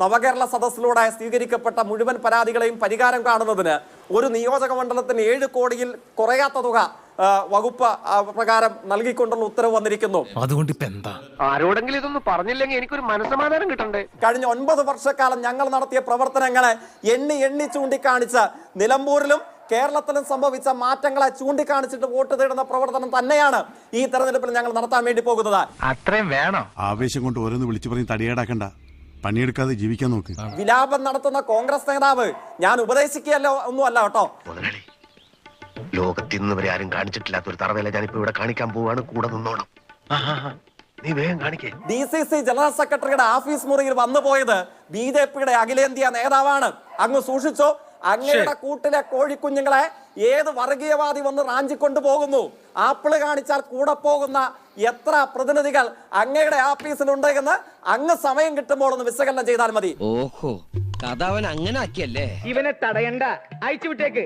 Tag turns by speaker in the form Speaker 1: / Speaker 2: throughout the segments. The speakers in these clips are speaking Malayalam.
Speaker 1: നവകേരള സദസ്സിലൂടെ സ്വീകരിക്കപ്പെട്ട മുഴുവൻ പരാതികളെയും പരിഹാരം കാണുന്നതിന് ഒരു നിയോജക മണ്ഡലത്തിന് ഏഴ് കോടിയിൽ കുറയാത്ത തുക വകുപ്പ് പ്രകാരം നൽകിക്കൊണ്ടുള്ള ഉത്തരവ് വന്നിരിക്കുന്നു.
Speaker 2: അതുകൊണ്ട് ഇപ്പൊ എന്താ?
Speaker 3: ആരോടെങ്കിലും ഇതൊന്നും പറഞ്ഞില്ലെങ്കിൽ എനിക്കൊരു മനസ്സമാധാനം കിട്ടണ്ടേ?
Speaker 1: കഴിഞ്ഞ ഒൻപത് വർഷക്കാലം ഞങ്ങൾ നടത്തിയ പ്രവർത്തനങ്ങളെ എണ്ണി എണ്ണി ചൂണ്ടിക്കാണിച്ച് നിലമ്പൂരിലും കേരളത്തിലും സംഭവിച്ച മാറ്റങ്ങളെ ചൂണ്ടിക്കാണിച്ചിട്ട് വോട്ട് തേടുന്ന പ്രവർത്തനം തന്നെയാണ് ഈ തെരഞ്ഞെടുപ്പിൽ ഞങ്ങൾ നടത്താൻ വേണ്ടി പോകുന്നത്.
Speaker 3: അത്രയും വേണം?
Speaker 4: ആവേശം കൊണ്ട് ഓരോന്ന് വിളിച്ചു പറഞ്ഞ് തടിയേടാക്കണ്ട. പണിയെടുക്കാതെ ജീവിക്കാൻ നോക്ക്.
Speaker 1: വിലാപം നടത്തുന്ന കോൺഗ്രസ് നേതാവ് ഞാൻ ഉപദേശിക്കുകയല്ലോ ഒന്നുമല്ല കേട്ടോ.
Speaker 5: ലോകത്തിൽ നിന്ന് വരെ ആരും കാണിച്ചിട്ടില്ലാത്ത ഒരു തറവേല ഞാനിപ്പോ ഇവിടെ കാണിക്കാൻ പോവാണ്. കൂടെ നിന്നോണം. നീ വേഗം കാണിക്കേ.
Speaker 1: ഡി സി സി ജനറൽ സെക്രട്ടറിയുടെ ഓഫീസ് മുറിയിൽ വന്നു പോയത് ബി ജെ പിയുടെ അഖിലേന്ത്യാ നേതാവാണ്. അങ്ങ് സൂക്ഷിച്ചോ അങ്ങയുടെ കൂട്ടിലെ കോഴിക്കുഞ്ഞുങ്ങളെ ഏത് വർഗീയവാദി വന്ന് റാഞ്ചിക്കൊണ്ടു പോകുന്നു? ആപ്പിൾ കാണിച്ചാൽ കൂടെ പോകുന്ന എത്ര പ്രതിനിധികൾ അങ്ങയുടെ ഓഫീസിലുണ്ട് എന്ന് അങ്ങ് സമയം കിട്ടുമ്പോൾ ഒന്ന് വിശകലനം ചെയ്താൽ മതി.
Speaker 6: ഓഹോ കഥാവൻ അങ്ങനെ ആക്കിയല്ലേ?
Speaker 7: ഇവനെ തടയണ്ട. അയച്ചു വിട്ടേക്ക്.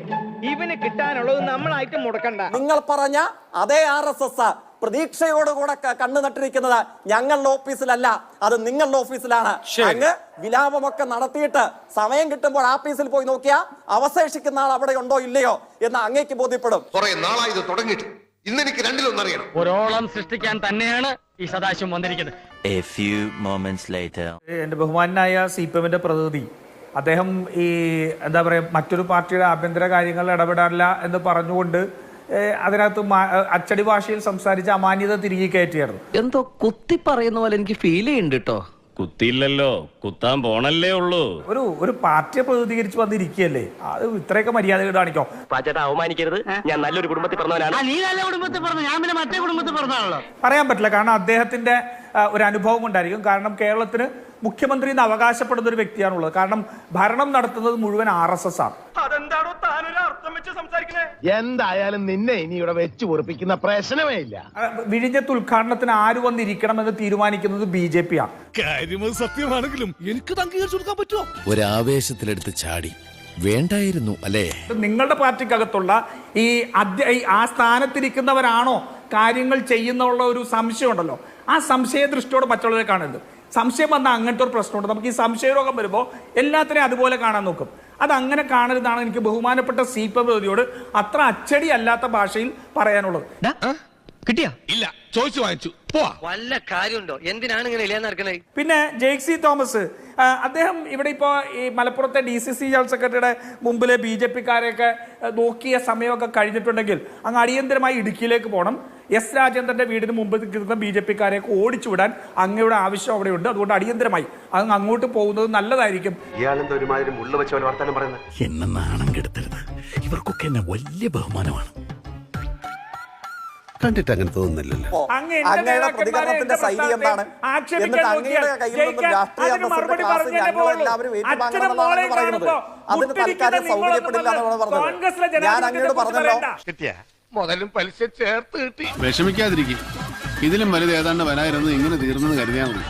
Speaker 7: ഇവന് കിട്ടാനുള്ളത് നമ്മളായിട്ട് മുടക്കണ്ട.
Speaker 1: നിങ്ങൾ പറഞ്ഞ അതേ ആർ എസ് എസ് പ്രതീക്ഷയോടുകൂടെ കണ്ണു നട്ടിരിക്കുന്നത് ഞങ്ങളുടെ ഓഫീസിലല്ല അത് നിങ്ങളുടെ ഓഫീസിലാണ്. അങ്ങ് വിലാപമൊക്കെ നടത്തിയിട്ട് സമയം കിട്ടുമ്പോൾ ആഫീസിൽ പോയി നോക്കിയാൽ അവശേഷിക്കുന്ന ആൾ അവിടെ ഉണ്ടോ ഇല്ലയോ എന്ന് അങ്ങേക്ക് ബോധ്യപ്പെടും.
Speaker 5: കുറെ നാളായി ഇത് തുടങ്ങിയിട്ട്. ഇന്ന് എനിക്ക് രണ്ടിലൊന്നറിയണം
Speaker 7: ഒരോളം സൃഷ്ടിക്കാൻ തന്നെയാണ് ഈ സദാശിവം വന്നിരിക്കുന്നത്.
Speaker 8: A few moments later.
Speaker 9: എന്റെ ബഹുമാനായ സി പി എമ്മിന്റെ പ്രതിനിധി അദ്ദേഹം ഈ എന്താ പറയുക മറ്റൊരു പാർട്ടിയുടെ ആഭ്യന്തര കാര്യങ്ങളിൽ ഇടപെടാറില്ല എന്ന് പറഞ്ഞുകൊണ്ട് അതിനകത്ത് അച്ചടി ഭാഷയിൽ സംസാരിച്ച അമാന്യത തിരികെ കയറ്റിയായിരുന്നു.
Speaker 6: എന്തോ കുത്തി പറയുന്ന പോലെ എനിക്ക് ഫീൽ ചെയ്യുന്നുണ്ട് കേട്ടോ
Speaker 2: കുത്തിയില്ലല്ലോ. കുത്താൻ പോണല്ലേ ഉള്ളൂ.
Speaker 9: ഒരു ഒരു പാർട്ടിയെ പ്രതിനിധീകരിച്ച് വന്നിരിക്കുകയല്ലേ? അത് ഇത്രയൊക്കെ മര്യാദ കാണിക്കോ?
Speaker 3: പാച്ചേട്ടാ അവമാനിക്കരുത്. ഞാൻ നല്ലൊരു കുടുംബത്തിൽ പറഞ്ഞവനാണ്.
Speaker 7: നീ നല്ല കുടുംബത്തിൽ പറഞ്ഞു. ഞാൻ പിന്നെ മറ്റേ കുടുംബത്തിൽ പറഞ്ഞാണല്ലോ
Speaker 9: പറയാൻ പറ്റില്ല കാരണം അദ്ദേഹത്തിന്റെ ഒരു അനുഭവം ഉണ്ടായിരിക്കും. കാരണം കേരളത്തിന് മുഖ്യമന്ത്രി എന്ന് അവകാശപ്പെടുന്ന ഒരു വ്യക്തിയാണുള്ളത്. കാരണം ഭരണം നടത്തുന്നത് മുഴുവൻ ആർ എസ് എസ് ആണ്.
Speaker 7: അതെന്താണോ താനൊരു അർത്ഥം.
Speaker 5: എന്തായാലും നിന്നെ ഇനി ഇവിടെ വെച്ച് പൊറപ്പിക്കുന്ന പ്രശ്നമേ ഇല്ല.
Speaker 9: വിഴിഞ്ഞ വിഴിഞ്ഞത്ത് ഉദ്ഘാടനത്തിന് ആര് വന്നിരിക്കണമെന്ന് തീരുമാനിക്കുന്നത് ബി ജെ പി ആണ്
Speaker 2: കാര്യം സത്യമാണെങ്കിലും എനിക്ക് അംഗീകരിച്ചു കൊടുക്കാൻ പറ്റുമോ?
Speaker 10: ഒരാവേശത്തിലെടുത്ത് ചാടി. വേണ്ടായിരുന്നു അല്ലേ?
Speaker 9: നിങ്ങളുടെ പാർട്ടിക്കകത്തുള്ള ഈ അധ്യ ഈ ആ സ്ഥാനത്തിരിക്കുന്നവരാണോ കാര്യങ്ങൾ ചെയ്യുന്നുള്ള ഒരു സംശയമുണ്ടല്ലോ. ആ സംശയ ദൃഷ്ടിയോട് മറ്റുള്ളവരെ കാണരുത്. സംശയം വന്നാൽ അങ്ങനത്തെ ഒരു പ്രശ്നമുണ്ട്. നമുക്ക് ഈ സംശയരോഗം വരുമ്പോൾ എല്ലാത്തിനെയും അതുപോലെ കാണാൻ നോക്കും. അത് അങ്ങനെ കാണരുതാണ് എനിക്ക് ബഹുമാനപ്പെട്ട സി പ്രതിയോട് അത്ര അച്ചടി അല്ലാത്ത ഭാഷയിൽ പറയാനുള്ളത്.
Speaker 6: കിട്ടിയാ?
Speaker 2: ചോദിച്ചു വാങ്ങിച്ചു പോവാ.
Speaker 6: വല്ല കാര്യമുണ്ടോ? എന്തിനാണ് ഇങ്ങനെ ഇല്ലാന്ന്
Speaker 9: പിന്നെ ജെയ്സി തോമസ് അദ്ദേഹം ഇവിടെ ഇപ്പോ ഈ മലപ്പുറത്തെ ഡി സി സി ജനറൽ സെക്രട്ടറിയുടെ മുമ്പിലെ ബി ജെ പിക്കാരെയൊക്കെ നോക്കിയ സമയമൊക്കെ കഴിഞ്ഞിട്ടുണ്ടെങ്കിൽ അങ്ങ് അടിയന്തരമായി ഇടുക്കിയിലേക്ക് പോകണം എസ് രാജേന്ദ്രന്റെ വീടിന് മുമ്പ് നിൽക്കുന്ന ബി ജെ പിക്കാരെയൊക്കെ ഓടിച്ചുവിടാൻ അങ്ങയുടെ ആവശ്യം അവിടെയുണ്ട്. അതുകൊണ്ട് അടിയന്തരമായി അങ്ങ് അങ്ങോട്ട് പോകുന്നത് നല്ലതായിരിക്കും.
Speaker 5: ഇയാളെന്താ ഒരുമാതിരി മുള്ള വെച്ച് വർത്തമാനം വർത്താനം പറയുന്നത്?
Speaker 10: എന്നെ നാണം കെടുത്തരുത്. ഇവർക്കൊക്കെ എന്നെ വലിയ ബഹുമാനമാണ്. കണ്ടിട്ട് അങ്ങനെ തോന്നുന്നില്ലല്ലോ.
Speaker 1: അങ്ങയുടെ പ്രതികരണത്തിന്റെ ശൈലി എന്താണ്?
Speaker 9: ആക്ഷേപിക്കാൻ
Speaker 1: എന്നിട്ട് അങ്ങയുടെ
Speaker 9: നോക്കിയാൽ
Speaker 1: കയ്യിൽ നിന്നും രാഷ്ട്രീയ
Speaker 9: അതിന്
Speaker 1: ക്ലാസ്
Speaker 9: പറഞ്ഞേ
Speaker 1: എല്ലാവരും
Speaker 9: അച്ഛനും
Speaker 1: ഏറ്റുവാങ്ങണമെന്നാണ്
Speaker 9: മോളെയും
Speaker 1: പറയുന്നത്.
Speaker 9: കാണുമ്പോ
Speaker 1: അതിന്
Speaker 9: മുട്ടിരിക്കുന്ന
Speaker 1: തൽക്കാലം സൗകര്യപ്പെടില്ല എന്നാണ് പറഞ്ഞത്. ഞാൻ പറഞ്ഞല്ലോ.
Speaker 5: മുതലും പലിശ ചേർത്ത് കിട്ടി.
Speaker 4: വിഷമിക്കാതിരിക്കും. ഇതിലും വലുത് ഏതാണ്ട് വരായിരുന്നു ഇങ്ങനെ തീർന്നെന്ന് കരുതിയാൽ മതി.